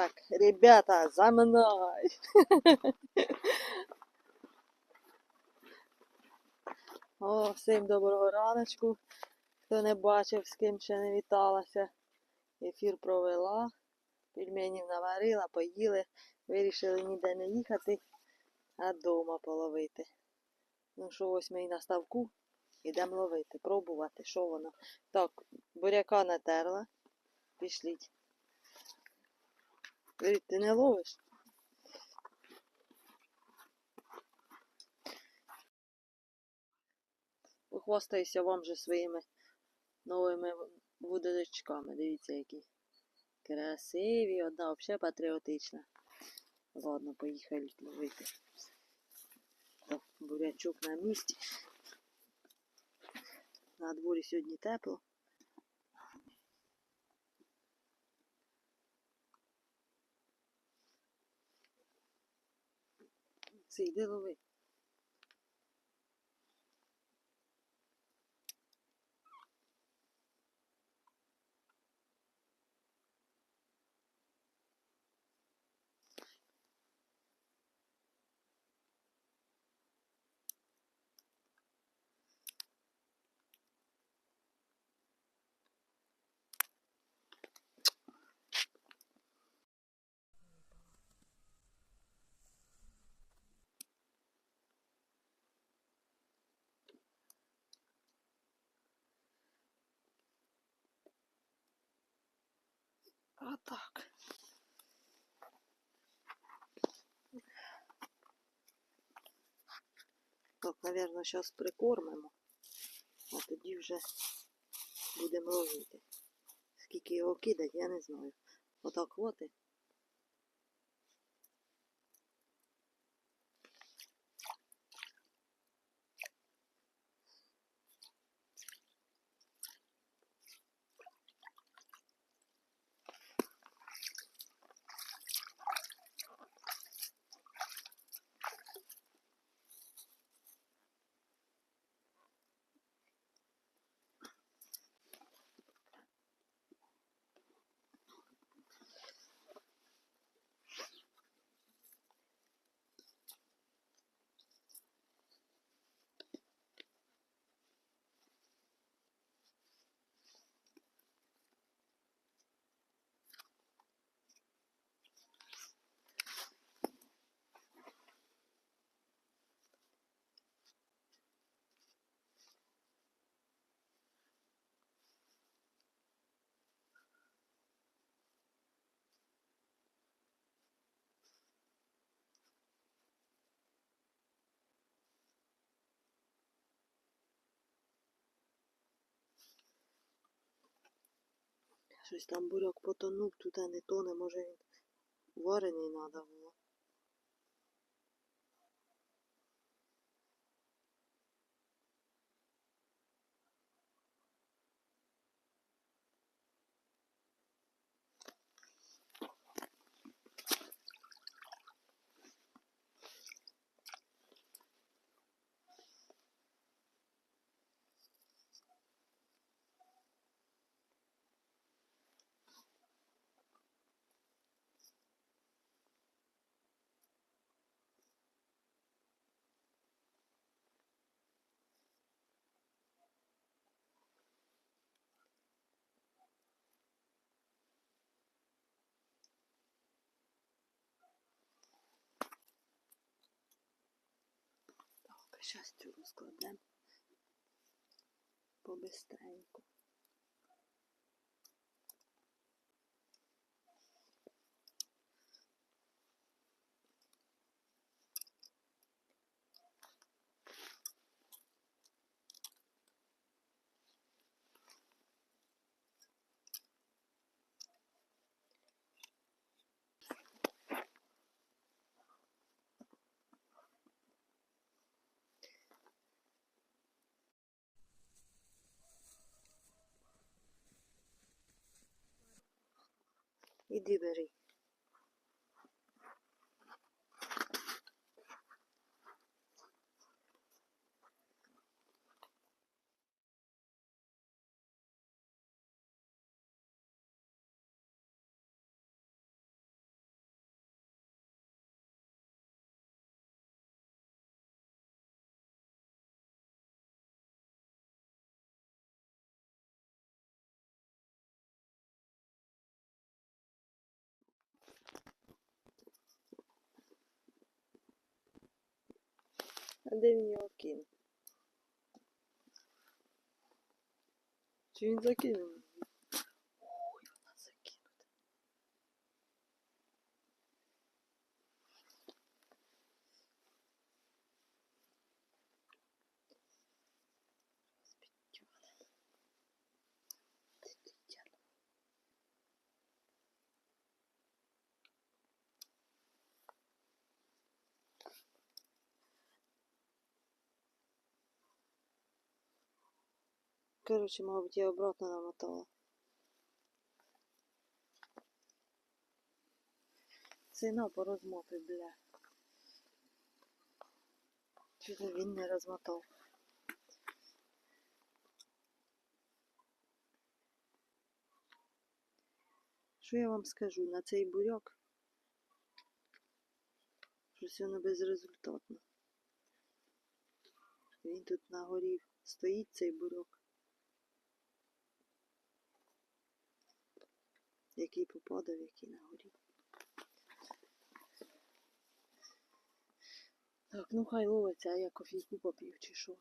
Так, ребята, за мною. О, всім доброго раночку. Хто не бачив, з ким ще не віталася. Ефір провела, пельменів наварила, поїли. Вирішили ніде не їхати, а дома половити. Ну що, ось ми і на ставку. Ідемо ловити, пробувати, що воно. Так, буряка натерла. Пішліть. Говорить, ти не ловиш? Похвастаюся вам же своїми новими вудочками. Дивіться, які красиві, одна взагалі патріотична. Ладно, поїхали ловити. Бурячок на місці. На дворі сьогодні тепло. Це йди лови. А так. Так, наверное, зараз прикормимо, а тоді вже будемо ловити. Скільки його кидати, я не знаю. Отак хватить. Щось там буряк потонув, туди не тоне, може він варений треба було. Так, розкладемо цю розкладемо побистренько. Іди бери. А де він його кинув? Чи він закинув? Ой, Короче, мабуть, я обратно намотала. Сина порозмоти, бля. Чого він не розмотав? Що я вам скажу на цей буряк? Щось воно безрезультатно. Він тут на горі стоїть цей буряк. Який попадав, який на горі. Так, ну хай ловиться, а я кофійку попів чи що.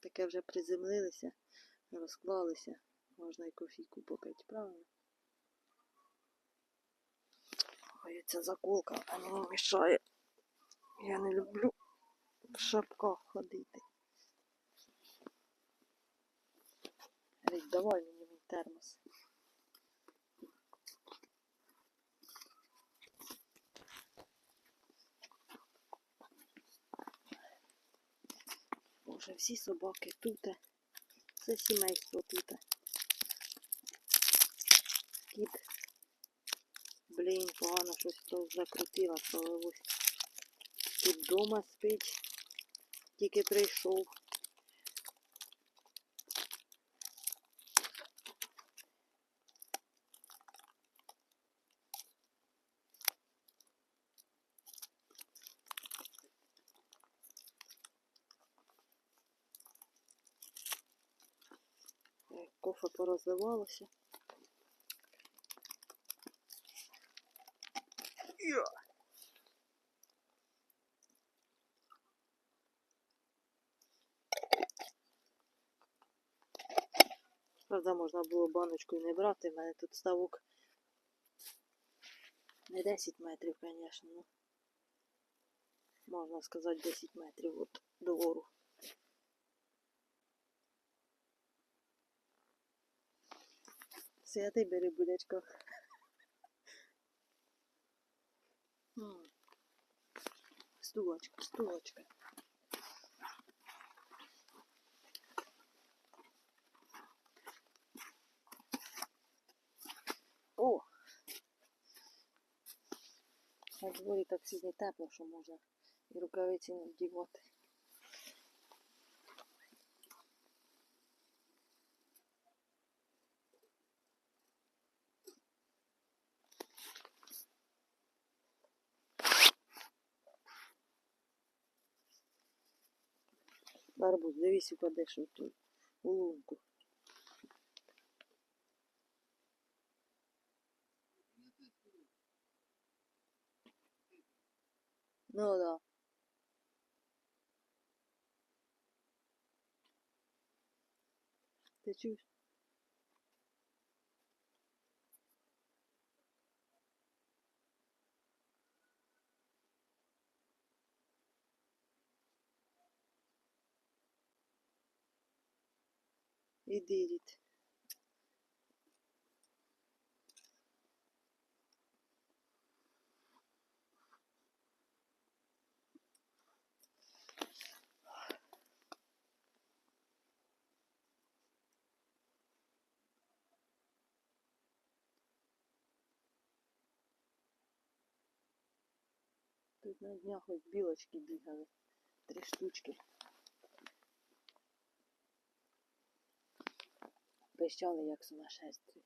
Таке вже приземлилися, розклалися. Можна й кофійку попити, правильно? Ой, ця заколка, а мені мішає. Я не люблю в шапках ходити. Рить, давай мені мій термос. Боже, всі собаки тут. Все сімейство тут. Кіт. Блін, погано щось то закрутила, провелось. Тут вдома спить. Тільки прийшов. Кофе порозливалося. Правда, можна було баночку і не брати. У мене тут ставок не 10 метрів, звісно. Ну, можна сказати 10 метрів от двору. Святий бери будечко. М. Стулочка, стулочка. О! На дворі так сьогодні тепло, що можна і рукавиці не вдівати. Барбуз, дивись, упадеш у ту у лунку. Ну да. Ти чуєш? Іди, рід. Тут на днях ось білочки бігали. Три штучки. Пищали, як сумасшедші.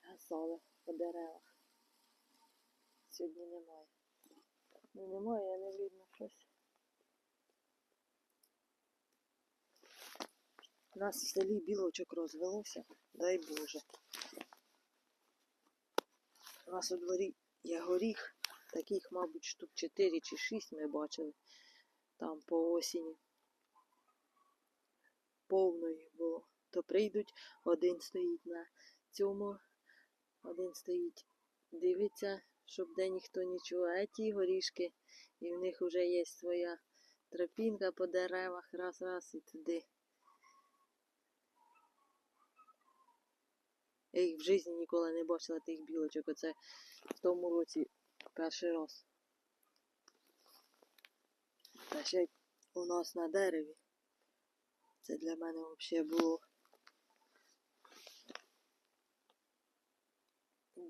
Гасали по деревах. Сьогодні немає. Ну немає, не видно щось. У нас в селі білочок розвелося, дай Боже. У нас у дворі є горіх, Таких, мабуть, штук 4 чи 6 ми бачили там по осені. Повно їх було. То прийдуть, один стоїть на цьому, один стоїть, дивиться, щоб де ніхто нічого, а ті горішки, і в них вже є своя тропінка по деревах, раз-раз і туди. Я їх в житті ніколи не бачила тих білочок. Оце в тому році перший раз. Та ще у нас на дереві. Це для мене взагалі було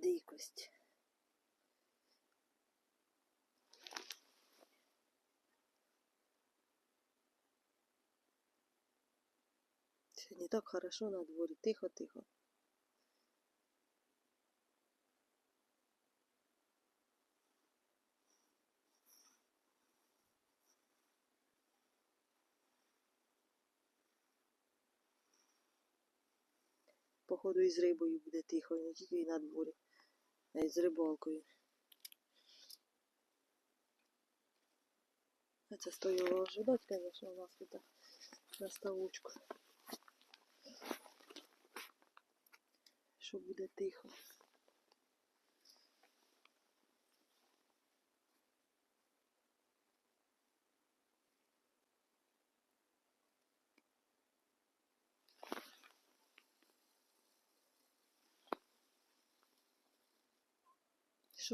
дикость. Сьогодні так хорошо на дворі. Тихо-тихо. Походу і з рибою буде тихо, не тільки і на дворі, а й з рибалкою. Це стоїло ожидати, конечно, у нас тут на ставочку. Що буде тихо.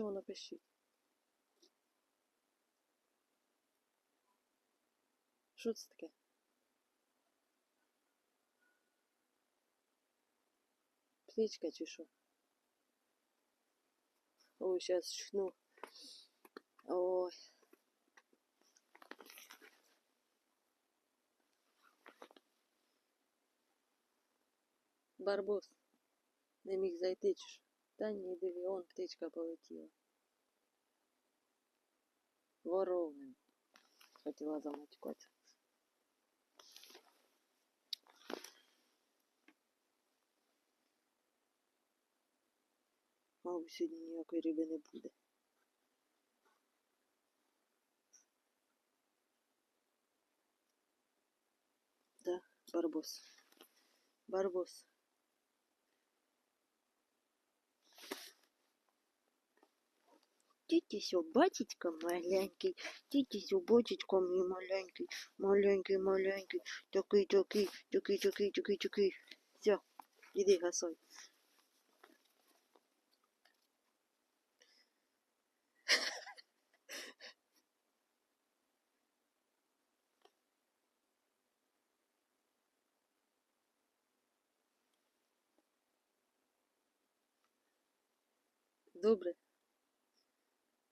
Воно пишіть? Що це таке? Птичка чи що? Ой, сейчас чхну. Ой. Барбос. Не міг зайти чи що? Та ні, диви, он птичка полетіла. Воровним. Хотіла заматюкати. Мабуть, сьогодні ніякої риби не буде. Да, барбос. Барбос. Тітя сьо, маленький, тітя сьо, батечка мій маленький, маленький, маленький, такий, такий, такий, такий, такий, такий. Все, іди гасой. Добре.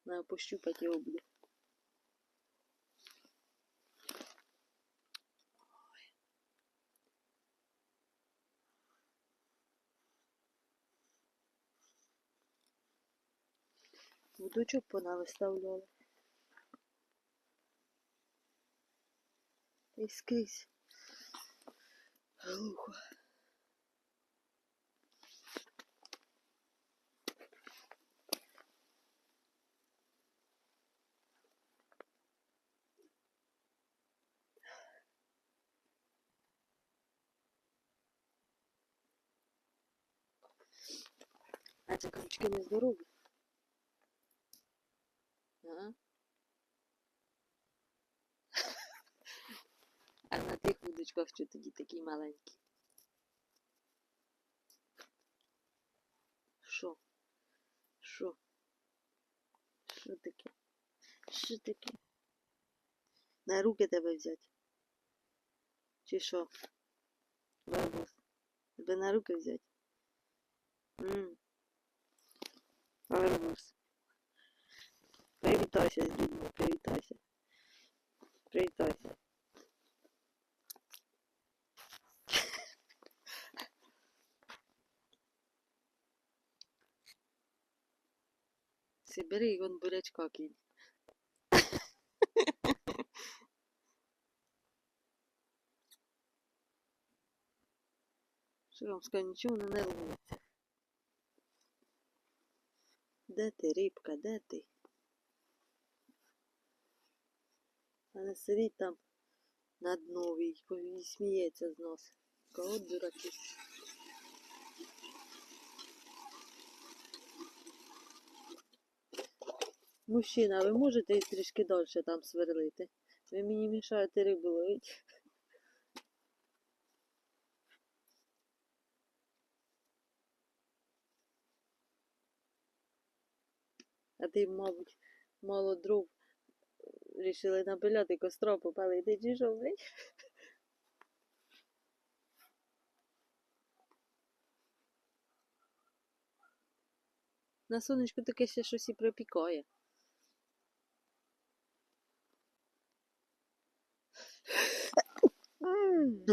Надо пощупать його буде. Вудочок понавиставляли. І скрізь. Глухо. А це не здорові. Ага. А на тих вудочках що тоді такі маленькі. Що? Що? Що таке? Що таке? На руки тебе взяти? Чи що? Барбос. Тебе на руки взяти? М. Барбос. Привітайся з дідьми, привітайся. Привітайся. Собери і вон бурячка кинь. Що вам скажу, нічого не ловиться. Де ти, рибка, де ти? А не сидить там на дно військо і сміється з нас. Кого дураки. Мужчина, ви можете трішки далі там сверлити? Ви мені мішаєте рибу ловити. А ти, мабуть, мало рішили напиляти костро попалити чи що, блядь? На сонечку таке ще щось і припікає. М,